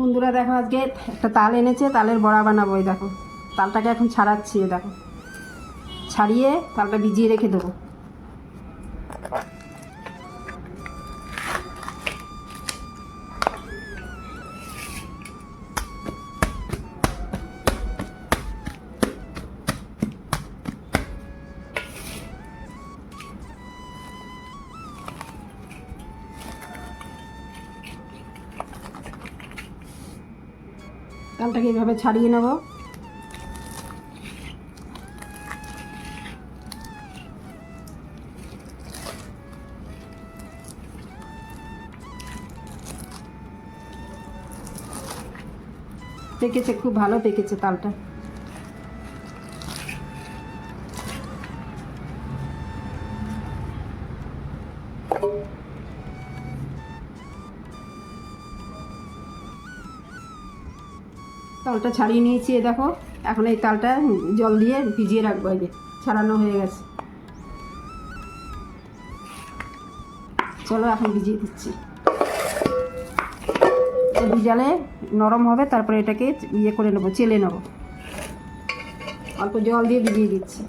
বন্ধুরা, দেখো আজকে একটা তাল এনেছে, তালের বড়া বানাবো দেখো। তালটাকে এখন ছাড়াচ্ছি দেখো। ছাড়িয়ে তালটা ভিজিয়ে রেখে দেবো। তালটাকে এইভাবে ছাড়িয়ে নেব। পেকেছে খুব ভালো পেকেছে তালটা। তালটা ছাড়িয়ে নিয়েছি, এ দেখো। এখন এই তালটা জল দিয়ে ভিজিয়ে রাখব যে ছাড়ানো হয়ে গেছে। চলো এখন ভিজিয়ে দিচ্ছি। ভিজালে নরম হবে, তারপরে এটাকে ইয়ে করে নেব, চেলে নেব। অল্প জল দিয়ে ভিজিয়ে দিচ্ছি।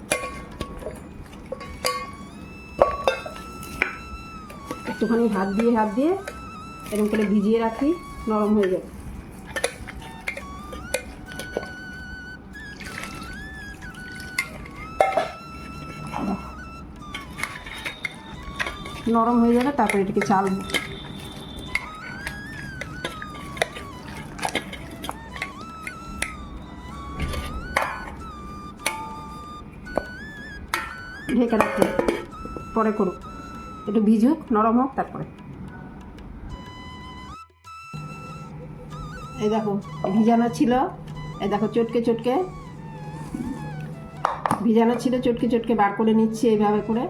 একটুখানি হাত দিয়ে হাত দিয়ে এরকম করে ভিজিয়ে রাখি, নরম হয়ে যাবে। নরম হয়ে যাবে, তারপরে এটাকে চালবো ঢেকে রাখতে পরে করুক। একটু ভিজুক নরম হোক, তারপরে। এই দেখো, ভিজানো ছিল। এই দেখো, চটকে চটকে। ভিজানো ছিল, চটকে চটকে বার করে নিচ্ছি এইভাবে করে।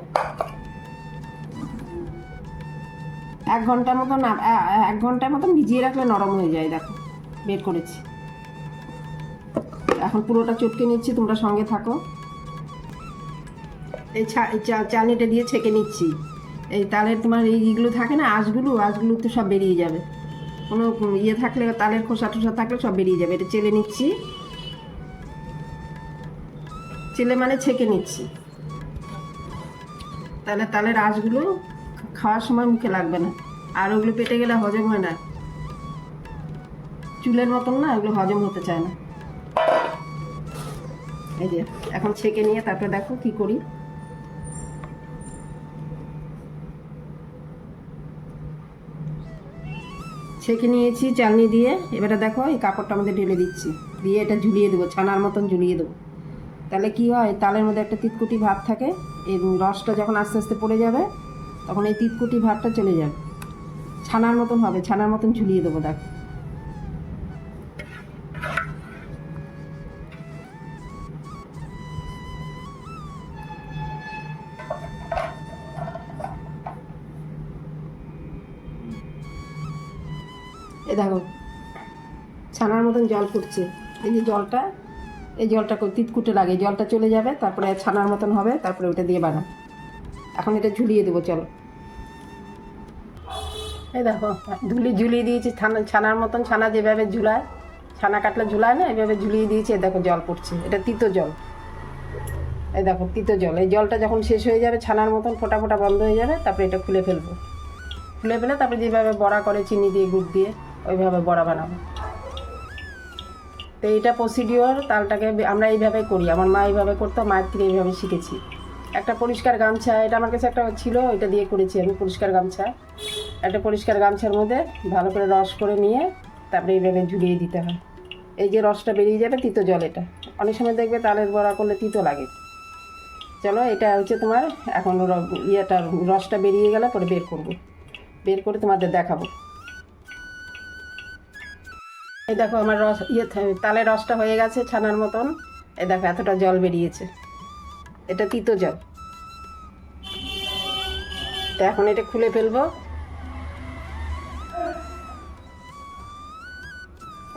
এক ঘণ্টার মতো আ- এক ঘণ্টার মতন ভিজিয়ে রাখলে নরম হয়ে যায়, দেখো। বের করেছি। এখন পুরোটা চটকে নিচ্ছি, তোমরা সঙ্গে থাকো। এই চালনিটা দিয়ে ছেঁকে নিচ্ছি। এই তালের তোমার এই ইগুলো থাকে না, আঁশগুলো আঁশগুলো তো সব বেরিয়ে যাবে। কোনো ইয়ে থাকলে, তালের খোসা টোসা থাকলে সব বেরিয়ে যাবে। এটা চেলে নিচ্ছি। চেলে মানে ছেঁকে নিচ্ছি। তাহলে তালের আঁশগুলো খাওয়ার সময় মুখে লাগবে না। আর ওগুলো পেটে গেলে হজম হয় না। চুলের মতন না ওগুলো হজম হতে চায় না। এই যে, এখন ছেঁকে নিয়ে তারপরে দেখো কি করি। ছেঁকে নিয়েছি চালনি দিয়ে, এবারে দেখো এই কাপড়টা মধ্যে ঢেলে দিচ্ছি। দিয়ে এটা ঝুলিয়ে দেবো, ছানার মতন ঝুলিয়ে দেবো। তাহলে কি হয়, তালের মধ্যে একটা তিতকুটি ভাব থাকে, এই রসটা যখন আস্তে আস্তে পড়ে যাবে তখন এই তিতকুটি ভাবটা চলে যাবে ছানার মতন হবে, ছানার মতন ঝুলিয়ে দেবো, দেখ। এ দেখো, ছানার মতন জল ফুটছে। এই যে জলটা, এই জলটা তিতকুটে লাগে, জলটা চলে যাবে, তারপরে ছানার মতন হবে, তারপরে ওটা দিয়ে বানাবো এখন এটা ঝুলিয়ে দেবো, চলো। এই দেখো ঝুলি ঝুলিয়ে দিয়েছি, ছানা, ছানার মতন ছানা যেভাবে ঝুলায়, ছানা কাটলে ঝুলায় না, এভাবে ঝুলিয়ে দিয়েছি দেখো জল পড়ছে, এটা তিতো জল। এই দেখো, তিতো জল, এই জলটা যখন শেষ হয়ে যাবে, ছানার মতন ফোটা ফোটা বন্ধ হয়ে যাবে, তারপরে এটা খুলে ফেলব। খুলে ফেলে তারপরে যেভাবে বড়া করে চিনি দিয়ে, গুড় দিয়ে, ওইভাবে বড়া বানাবো। তো এইটা প্রসিডিওর তালটাকে আমরা এইভাবে করি, আমার মা এইভাবে করতো, মায়ের থেকে এইভাবে শিখেছি। একটা পরিষ্কার গামছা, এটা আমার কাছে একটা ছিল ওইটা দিয়ে করেছি আমি পরিষ্কার গামছা। একটা পরিষ্কার গামছার মধ্যে ভালো করে রস করে নিয়ে তারপরে এইভাবে ঝুলিয়ে দিতে হয়। এই যে রসটা বেরিয়ে যাবে তিতো জল এটা। অনেক সময় দেখবে তালের বড়া করলে তিতো লাগে। চলো, এটা হচ্ছে তোমার এখন ইয়েটা, রসটা বেরিয়ে গেলে পরে বের করব। বের করে তোমাদের দেখাবো। এই দেখো আমার রস ইয়ে তালের রসটা হয়ে গেছে ছানার মতন। এই দেখো, এতটা জল বেরিয়েছে। এটা তিতো জল। তো এখন এটা খুলে ফেলব।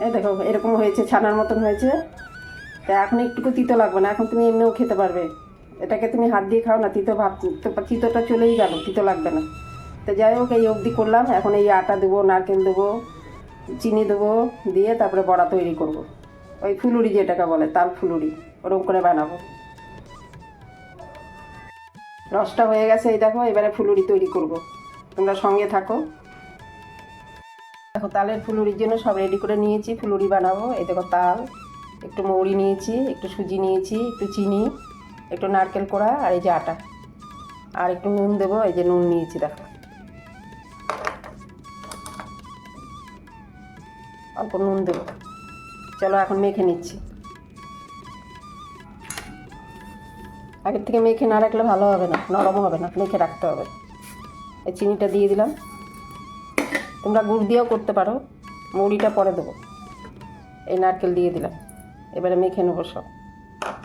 এই দেখো, এরকম হয়েছে, ছানার মতন হয়েছে। তা এখন একটুকু তিতো লাগবে না, এখন তুমি এমনিও খেতে পারবে। এটাকে তুমি হাত দিয়ে খাও না, তিতো ভাব তো তিতোটা চলেই গেল, তিতো লাগবে না। তো যাই হোক, এই অবধি করলাম, এখন এই আটা দেবো, নারকেল দেবো, চিনি দেবো, দিয়ে তারপরে বড়া তৈরি করব। ওই ফুলুরি যেটাকে বলে, তাল ফুলুরি, ওরকম করে বানাবো। রসটা হয়ে গেছে, এই দেখো, এবারে ফুলুরি তৈরি করব। তোমরা সঙ্গে থাকো। দেখো, তালের ফুলুরির জন্য সব রেডি করে নিয়েছি, ফুলুরি বানাবো। এই দেখো, তাল, একটু মৌরি নিয়েছি, একটু সুজি নিয়েছি, একটু চিনি, একটু নারকেল কোড়া, আর এই যে আটা। আর একটু নুন দেবো, এই যে নুন নিয়েছি, দেখো। অল্প নুন দেবো। চলো, এখন মেখে নিচ্ছি। আগের থেকে মেখে না রাখলে ভালো হবে না নরম হবে না, মেখে রাখতে হবে। এই চিনিটা দিয়ে দিলাম। তোমরা গুড় দিয়েও করতে পারো, মুড়িটা পরে দেবো। এই নারকেল দিয়ে দিলাম। এবারে মেখে নেব সব।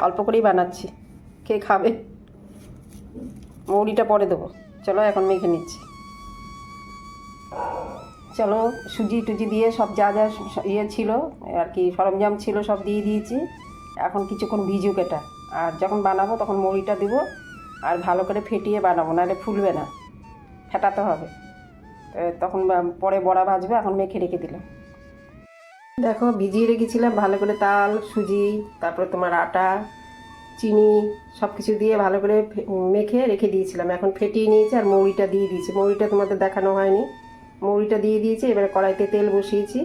অল্প করেই বানাচ্ছি, কে খাবে? মৌরিটা পরে দেবো। চলো এখন মেখে নিচ্ছি। চলো, সুজি টুজি দিয়ে সব যা যা ইয়ে ছিল, আর কি সরঞ্জাম ছিল সব দিয়ে দিয়েছি। এখন কিছুক্ষণ ভিজুক এটা। আর যখন বানাবো তখন মুড়িটা দিব আর ভালো করে ফেটিয়ে বানাবো, নাহলে ফুলবে না। ফেটাতে হবে। তখন পরে বড়া ভাজবে, এখন মেখে রেখে দিলাম। দেখো, ভিজিয়ে রেখেছিলাম ভালো করে তাল, সুজি, তারপরে তোমার আটা, চিনি সব কিছু দিয়ে ভালো করে মেখে রেখে দিয়েছিলাম। এখন ফেটিয়ে নিয়েছি আর মৌরিটা দিয়ে দিয়েছি। মৌরিটা তোমাদের দেখানো হয়নি। মৌরিটা দিয়ে দিয়েছি, এবারে কড়াইতে তেল বসিয়েছি।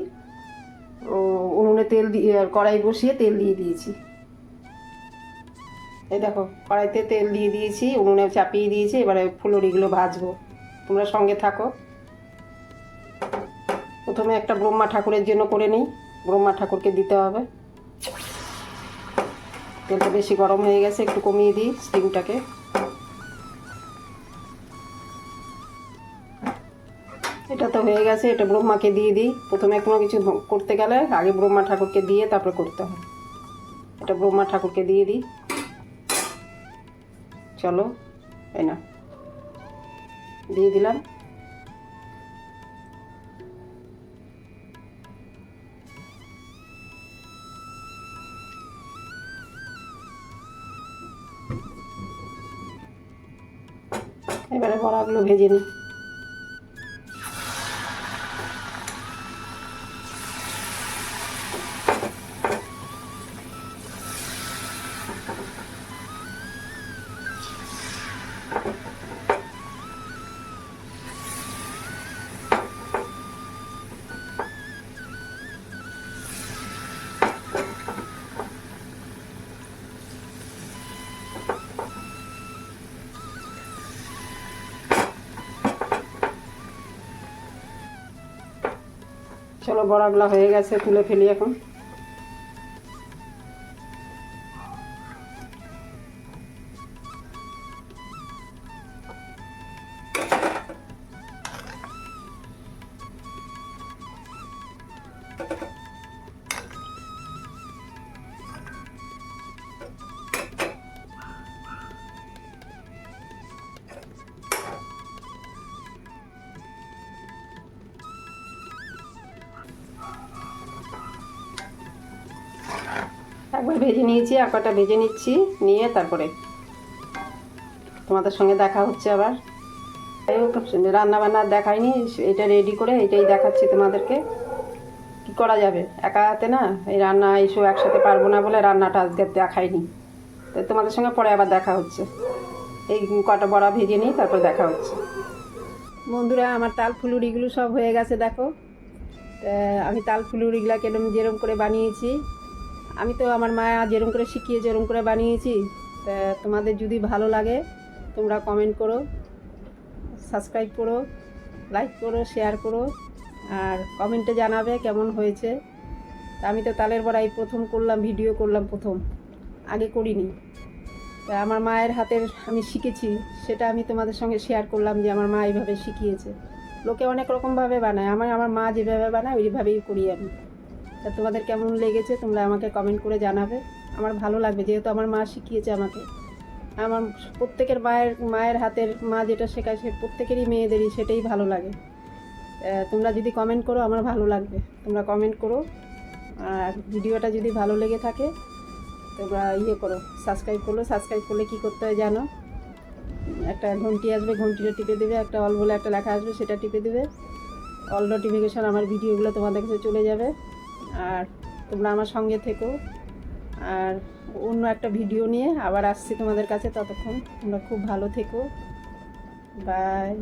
উনুনে তেল দিয়ে কড়াই বসিয়ে তেল দিয়ে দিয়েছি। এই দেখো, কড়াইতে তেল দিয়ে দিয়েছি, উনুনে চাপিয়ে দিয়েছি, এবারে ফুলুরিগুলো ভাজবো। তোমরা সঙ্গে থাকো। প্রথমে একটা ব্রহ্মা ঠাকুরের জন্য করে নিই। ব্রহ্মা ঠাকুরকে দিতে হবে। তেলটা বেশি গরম হয়ে গেছে, একটু কমিয়ে দিই স্টিমটাকে। এটা তো হয়ে গেছে, এটা ব্রহ্মাকে দিয়ে দিই। প্রথমে কোনো কিছু করতে গেলে আগে ব্রহ্মা ঠাকুরকে দিয়ে তারপরে করতে হয়। এটা ব্রহ্মা ঠাকুরকে দিয়ে দিই। চলো এই না দিয়ে দিলাম। এবারে বড়াগুলো ভেজে নিই। চলো বড়াগুলো হয়ে গেছে তুলে ফেলি এখন। ভেজে নিয়েছি, আর কটা ভেজে নিচ্ছি, নিয়ে তারপরে তোমাদের সঙ্গে দেখা হচ্ছে আবার। রান্না বান্না দেখাইনি, এটা রেডি করে এটাই দেখাচ্ছি তোমাদেরকে। কি করা যাবে? একা হাতে না? এই রান্না এইসব একসাথে পারব না বলে রান্নাটা আজকে দেখাইনি। তো তোমাদের সঙ্গে পরে আবার দেখা হচ্ছে। এই কটা বড়া ভেজে নিই তারপর দেখা হচ্ছে। বন্ধুরা, আমার তাল ফুলুরিগুলো সব হয়ে গেছে, দেখো। আমি তাল ফুলুরিগুলা কেরম যেরম করে বানিয়েছি। আমি তো আমার মা যেরম করে শিখিয়েছে এরম করে বানিয়েছি, তা তোমাদের যদি ভালো লাগে, তোমরা কমেন্ট করো সাবস্ক্রাইব করো লাইক করো শেয়ার করো, আর কমেন্টে জানাবে কেমন হয়েছে। আমি তো তালের বড়াই প্রথম করলাম ভিডিও করলাম প্রথম, আগে করিনি। তা আমার মায়ের হাতের আমি শিখেছি, সেটা আমি তোমাদের সঙ্গে শেয়ার করলাম যে আমার মা এইভাবে শিখিয়েছে। লোকে অনেক রকমভাবে বানায়, আমার আমার মা যেভাবে বানায়, ওইভাবেই করি আমি। তা তোমাদের কেমন লেগেছে তোমরা আমাকে কমেন্ট করে জানাবে। আমার ভালো লাগবে, যেহেতু আমার মা শিখিয়েছে আমাকে। আমার প্রত্যেকের মায়ের মায়ের হাতের মা যেটা শেখায় সে প্রত্যেকেরই মেয়েদেরই সেটাই ভালো লাগে। তোমরা যদি কমেন্ট করো, আমার ভালো লাগবে। তোমরা কমেন্ট করো, আর ভিডিওটা যদি ভালো লেগে থাকে, তোমরা ইয়ে করো সাবস্ক্রাইব করল সাবস্ক্রাইব করলে কী করতে হয় জানো? একটা ঘন্টি আসবে, ঘন্টিটা টিপে দেবে, একটা অল বলে একটা লেখা আসবে, সেটা টিপে দেবে। অল নোটিফিকেশান আমার ভিডিওগুলো তোমাদের কাছে চলে যাবে। আর তোমরা আমার সঙ্গে থেকো। আর অন্য একটা ভিডিও নিয়ে আবার আসছি তোমাদের কাছে ততক্ষণ। তোমরা খুব ভালো থেকো। বাই